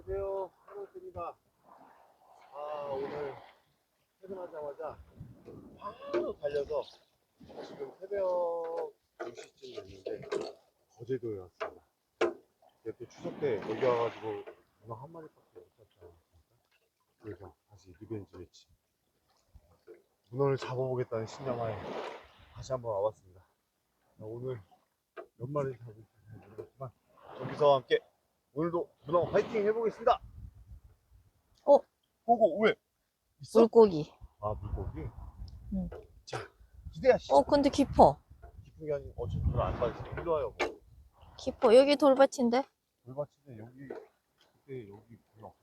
안녕하세요. 한원입니다. 아, 오늘 퇴근하자마자 바로 달려서 지금 새벽 2시쯤 됐는데 거제도에 왔습니다. 또 추석 때 여기 와가지고 문어 한 마리밖에 못 잡지 않았습니까? 그래서 다시 리벤지 매치. 문어를 잡아보겠다는 신념하에 다시 한번 와봤습니다. 자, 오늘 몇 마리 잡을지 잘 모르겠지만 저기서 함께 오늘도 문어 화이팅 해보겠습니다. 어? 고고 왜? 있어? 물고기. 아 물고기. 응. 자 기대하시죠. 어, 근데 깊어. 깊은 게 아니고 어차피 물안 빠지네. 일로 와요. 뭐. 깊어. 여기 돌밭인데? 돌밭인데 여기 그때 여기 별로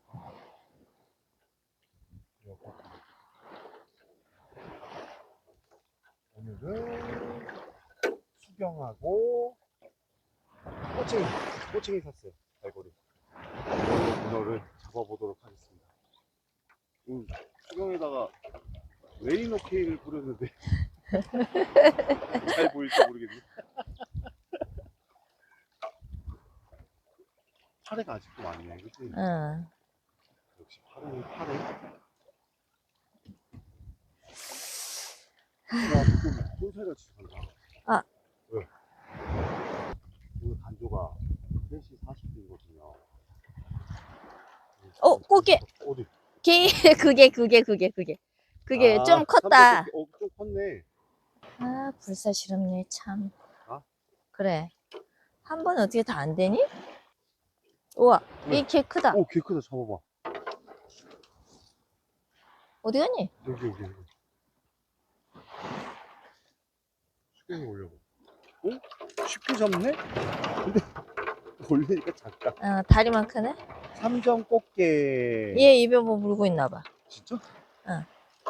오늘은 수경하고 꼬챙이 꼬챙이 샀어요 갈고리 문어를 잡아보도록 하겠습니다 음, 수경에다가 레이노 케이크를 뿌렸는데 잘 보일지 모르겠네 파래가 아직도 많네 그치? 응. 역시 파래 파래 꿀살같이 간다 아. 왜? 오늘 간조가 3시 40분이거든요 어, 고개! 어디? 개, 그게, 그게, 그게, 그게. 그게 아, 좀 컸다. 어, 좀 컸네 아, 불사시럽네, 참. 아? 그래. 한 번 어떻게 다 안 되니? 우와, 왜? 이개 크다. 오, 개 크다 잡아봐 어디 갔니? 여기 여기 여기 수경이 올려봐 어? 쉽게 잡네? 근데 올리니까 작다 어, 다리만 크네? 삼점 꽃게 얘 입에 뭐 물고 있나 봐. 진짜? 응.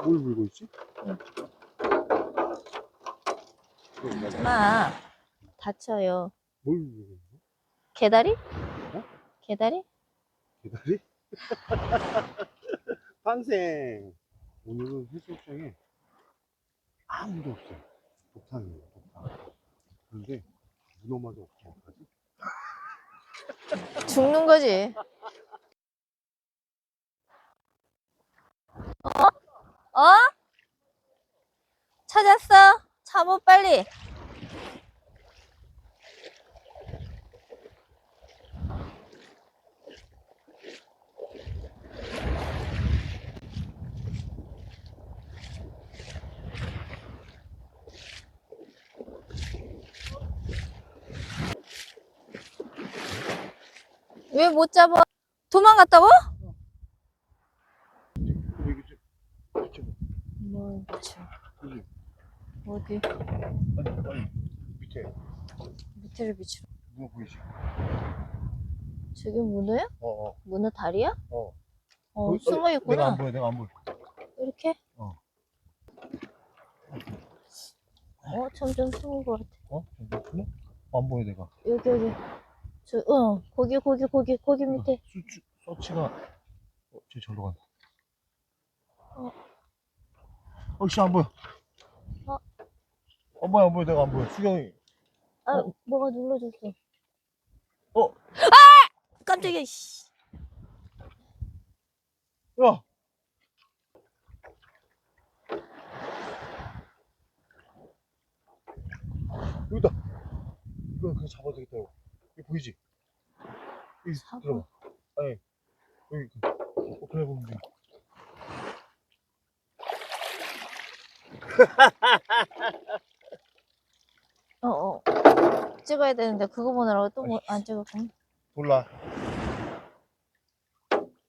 뭘 물고 있지? 응. 응. 마, 다쳐요. 뭘 물고 있어? 개다리? 어? 개다리? 기다리? 환생 오늘은 해수욕장에 아무도 없어요 독탕이에요 독탕 그런데 문어마저 없어 어떡하지? 죽는 거지. 어? 어? 찾았어? 참어 빨리. 왜 못 잡아? 도망갔다고? 여기 어디? 아니 아니 밑에 밑에를 비추. 문어 보이지? 저게 문어야? 어 어 문어 다리야? 어. 어, 거기- 숨어 내가 있구나. 안 보여 내가 안 보여 이렇게? 어. 어, 점점 숨은 것 같아. 어? 잠깐만 안 보여 내가 여기, 여기. 저, 어, 거기, 거기, 거기, 거기 밑에. 수치 서치가 어, 쟤 절로 간다 어. 어 씨 안 보여 어. 안 보여 안 보여 내가 안 보여 수경이 아, 어. 뭐가 눌러줬어. 어. 아! 깜짝이야, 씨. 야 여기다 이거 그냥 잡아도 되겠다 이거 이거 보이지? 여기? 들어봐 아니 여기 그- 어, 그래 보면 돼 어, 어. 찍어야 되는데, 그거 보느라고 또뭐안 찍었구나. 몰라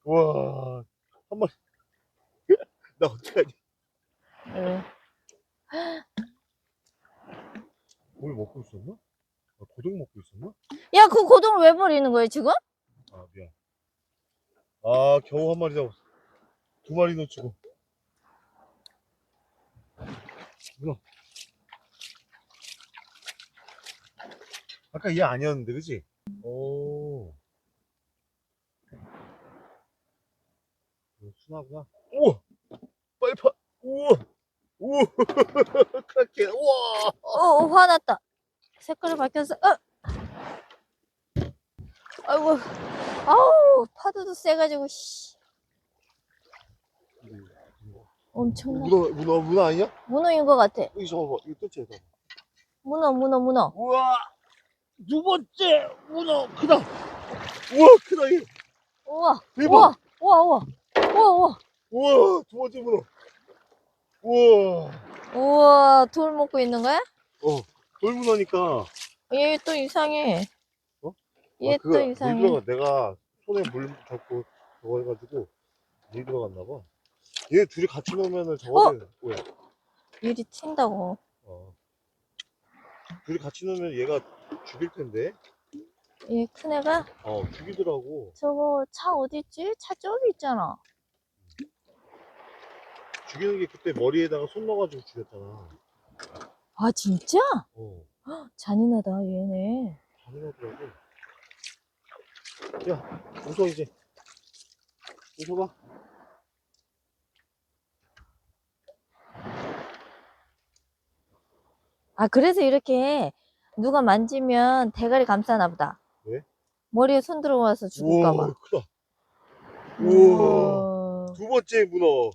우와 한 마리 나 어떡하지 왜? 뭘 먹고 있었나? 나 고등 먹고 있었나? 야, 그 고동을 왜 버리는 거야, 지금? 아 미안. 아 겨우 한 마리 잡았어. 두 마리 놓치고. 문어 아까 얘 아니었는데 그지? 오. 순하구나. 우와 빨리 파. 우와 우와 크게 우와! 어, 어, 화났다. 색깔이 바뀌었어. 어! 아이고, 아우, 파도도 세가지고, 씨. 엄청나. 문어, 문어, 문어 아니야? 문어인 것 같아. 여기 저거 봐. 이거 끝이야, 저. 문어, 문어, 문어. 우와! 두 번째 문어 크다! 우와, 크다, 얘! 우와, 대박! 우와, 우와, 우와. 우와, 우와. 우와, 두 번째 문어! 우와! 우와, 돌 먹고 있는 거야? 어, 돌문어니까. 얘 또 이상해. 어? 얘 아, 또 그거 이상해. 물 들어가. 내가 손에 물 잡고 저거 해가지고 물 들어갔나 봐. 얘 둘이 같이 놓으면은 저거를 왜? 유리 튄다고. 어. 둘이 같이 놓으면 얘가 죽일 텐데. 얘 큰 애가 어, 죽이더라고. 저거 차 어딨지? 차 저기 있잖아. 죽이는 게 그때 머리에다가 손 넣어가지고 죽였잖아. 아, 진짜? 어, 잔인하다, 얘네. 당연하더라고. 야, 웃어 이제. 웃어봐. 아, 그래서 이렇게 누가 만지면 대가리 감싸나 보다. 왜? 머리에 손 들어와서 죽을까봐. 우와, 크다. 우와, 우와. 두 번째 문어.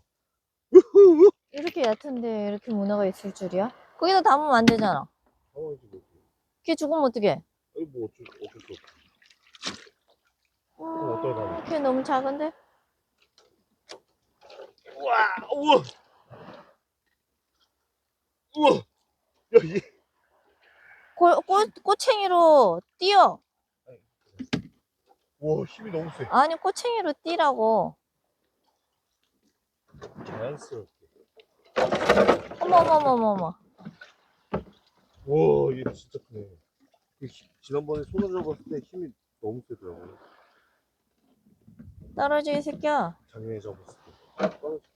이렇게 얕은데 이렇게 문어가 있을 줄이야? 거기다 담으면 안 되잖아. 뭐. 걔 죽으면 어떡해? 아니 뭐 어쩔 어쩔 수 없어. 그럼 어떡해 나. 걔 너무 작은데? 우와, 우와, 우와. 야, 얘. 꼬, 꼬, 꼬챙이로 뛰어. 와, 힘이 너무 세. 아니, 꼬챙이로 뛰라고. 자연스럽게. 어머, 어머, 어머, 어머. 와, 얘 진짜 크네. 그 힘- 지난번에 손을 잡았을 때 힘이 너무 세더라고. 떨어져, 이 새끼야. 작년에 잡았을 때. 떨어졌어.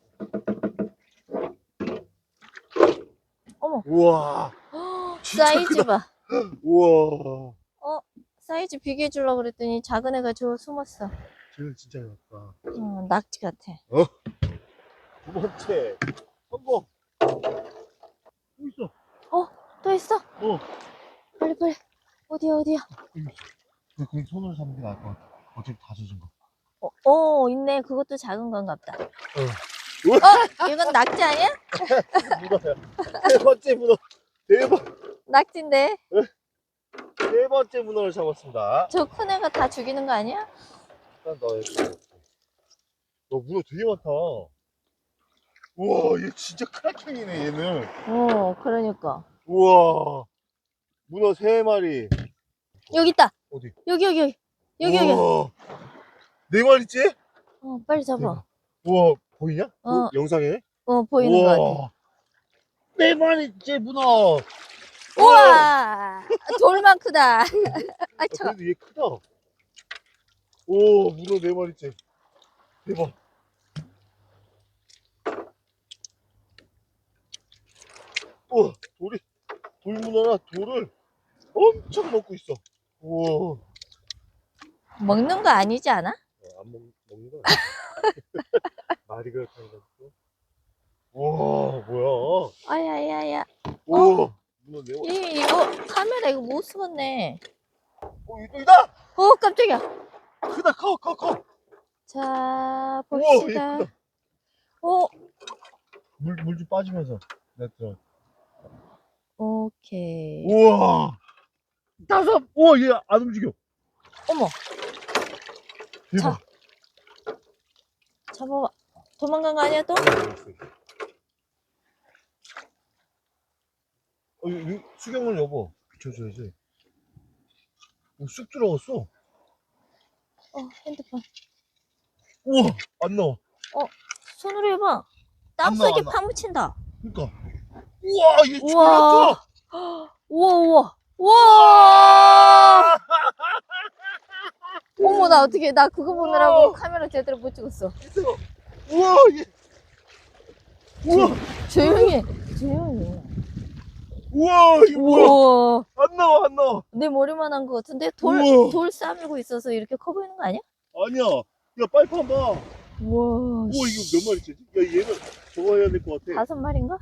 어머. 우와, 진짜 사이즈 봐. 우와. 사이즈 비교해 주려고 그랬더니 작은 애가 저 숨었어. 쟤는 진짜 작다. 어, 낙지 같아. 두 번째 성공. 또 있어. 어. 빨리, 빨리. 어디야, 어디야? 그, 그 손으로 잡는 게 나을 것 같아. 어차피 다 젖은 거. 어, 어, 있네. 그것도 작은 건가 보다. 우와. 어? 이건 낙지 아니야? 문어야. 세 번째 문어. 대박. 낙지인데. 세 번째 문어를 잡았습니다. 저 큰 애가 다 죽이는 거 아니야? 일단 너너 문어 되게 많다. 우와, 얘 진짜 크라켄이네, 얘는. 어, 그러니까. 우와. 문어 세 마리. 여기 있다. 어디? 여기, 여기, 여기. 여기, 여기. 우와. 네 마리째? 어, 빨리 잡아. 우와, 보이냐? 어. 어, 영상에? 어, 보이는 거 같아. 네 마리째 문어. 우와! 돌만 크다. 아, 아, 저, 그래도 얘 크다. 오, 문어 네 마리째. 대박. 우와, 돌이, 돌문어라 돌을 엄청 먹고 있어. 우와. 먹는 거 아니지 않아? 어, 안 먹, 먹는 거 아니야? 말이 그렇다는 거지. 우와, 뭐야. 아야야야. 우와, 문어 네 마리. 이, 이거, 카메라 이거 못 쓰겠네. 어, 이거 있다! 어, 깜짝이야. 크다, 커, 커, 커. 자, 우와, 봅시다. 얘 크다. 어, 물, 물 좀 빠지면서. 내가 들어. 오케이. 우와. 다섯. 우와, 얘 안 움직여. 어머, 대박. 잡아봐. 도망간 거 아니야, 또? 어, 이- 이 수경을 여보 비춰줘야지. 오, 쑥 들어갔어. 어, 핸드폰. 우와, 안 나와. 손으로 해봐. 안땀 나와, 속에 안 나와. 파묻힌다. 그니까. 우와, 얘 졸라 우와. 커. 우와, 우와. 우와! 어머, 나 어떻게, 나 그거 보느라고 우와. 카메라 제대로 못 찍었어. 있어. 우와, 얘. 우와, 조용히 해. 조용히 해. 우와, 이게 뭐야? 우와. 안 나와, 안 나와. 내 머리만 한 것 같은데? 돌, 우와. 돌 싸밀고 있어서 이렇게 커 보이는 거 아니야? 아니야. 야, 빨리 봐봐. 우와, 우와. 이거 몇 마리지? 야, 얘는 저거 해야 될 것 같아. 다섯 마리인가?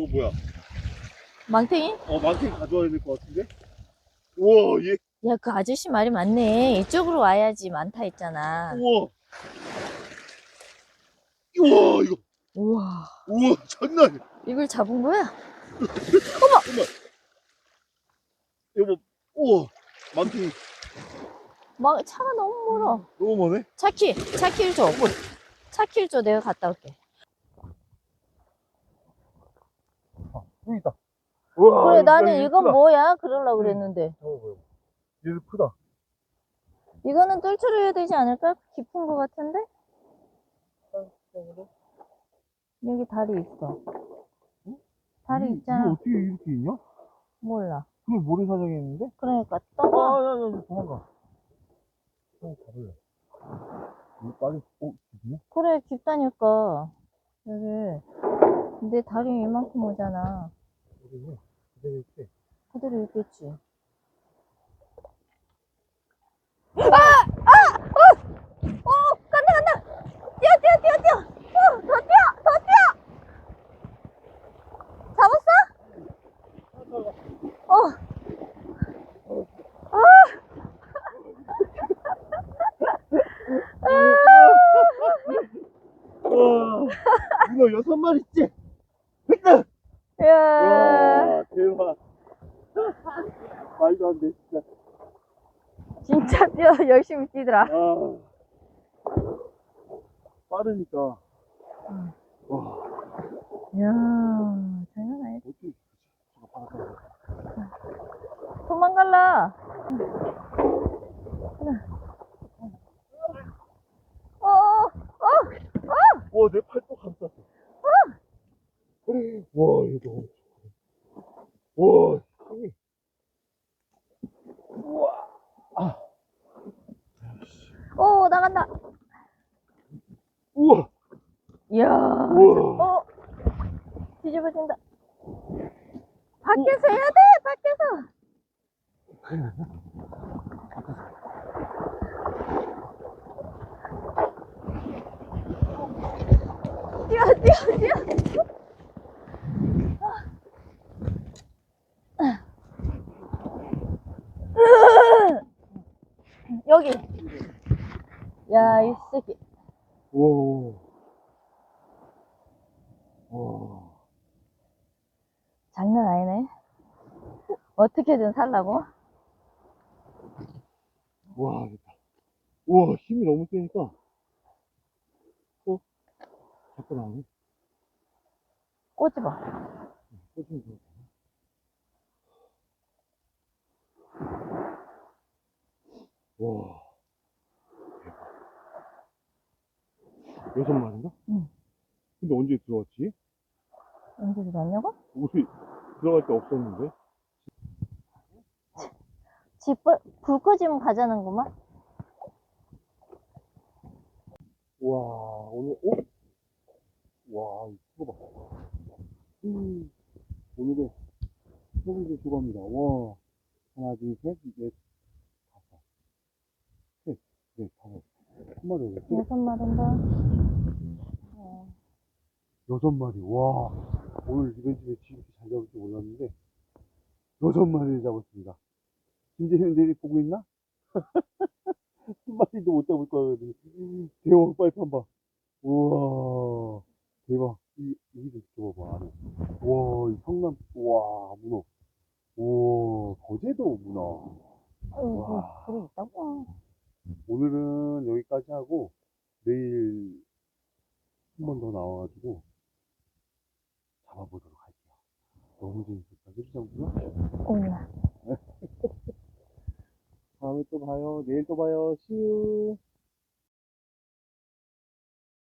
저거 뭐야? 망탱이? 어, 망탱이 가져와야 될 것 같은데? 우와, 얘 야, 그 아저씨 말이 맞네. 이쪽으로 와야지 많다 했잖아. 우와. 우와, 이거. 우와. 우와, 장난 아니야. 이걸 잡은 거야? 여보, 우와. 많긴 막 차가 너무 멀어. 너무 머네. 차키, 차키를 줘. 차키를 줘. 내가 갔다 올게. 있다. 우와. 그래, 아, 이거 나는 얘 이건 크다. 뭐야? 그러려고 그랬는데. 잡아봐요. 얘도 크다. 이거는 뜰채로 해야 되지 않을까? 깊은 거 같은데? 여기 다리 있어. 다리 이게- 있잖아. 이게 어떻게 이렇게 있냐? 몰라. 그걸 모래사장에 있는데? 그러니까 아, 떠봐. 야, 야, 야, 도망가. 형, 잡을래. 이거 빠져, 어, 뭐야? 그래, 깊다니까. 여기. 내 다리 이만큼 오잖아. 그러네. 그대로 있지? 그대로 있겠지. 아! 아! 어! 어! 간다, 간다! 뛰어, 뛰어, 뛰어, 뛰어! 어! 더 뛰어! 더 뛰어! 잡았어? 어! 와, 문어 여섯 마리 있지? 됐다! 이야. 와, 대박. 말도 안 돼, 진짜. 진짜 뛰어, 열심히 뛰더라. 아. 빠르니까. 응. 와, 이야, 장난 아니다. 어떻게, 저거 바닥에. 도망갈라. 어, 어, 어, 와, 내 팔 또 감쌌어. 와, 이거 너무 좋다. 와, 힘이. 우와. 아, 어, 나간다. 우와. 이야, 우와. 어, 뒤집어진다. 밖에서 해야 돼, 밖에서. 뛰어, 뛰어, 뛰어. 여기. 야, 이 새끼. 와. 와. 장난 아니네. 어떻게든 살라고? 와, 됐다. 우와, 힘이 너무 세니까. 어? 자꾸 나오네. 꼬집어. 좋아. 와. 대박. 여섯 마리인가? 응. 근데 언제 들어왔지? 언제 들어왔냐고? 우리 들어갈 때 없었는데? 집불, 불 꺼지면 가자는구만. 와, 오늘, 어? 와, 이거 봐. 음, 오늘의 소고기 수고합니다. 와, 하나, 둘, 셋, 넷, 다섯, 셋, 넷, 다섯. 한 마리 있지? 여섯 마리인가? 어, 여섯 마리. 와, 오늘 이벤트 매치 이렇게 잘 잡을 줄 몰랐는데, 여섯 마리를 잡았습니다. 김재현 내리 보고 있나? 한 마리도 못 잡을 거야. 대왕 빨판 봐. 우와, 대박. 이, 여기도 줘봐봐, 안에. 와, 이 성남, 와, 문어. 우와, 거제도 문어. 와. 오늘은 여기까지 하고, 내일 한 번 더 나와가지고, 잡아보도록 할게요. 너무 재밌었다. 그치, 장구야? 어머나. 다음에 또 봐요. 내일 또 봐요. See you.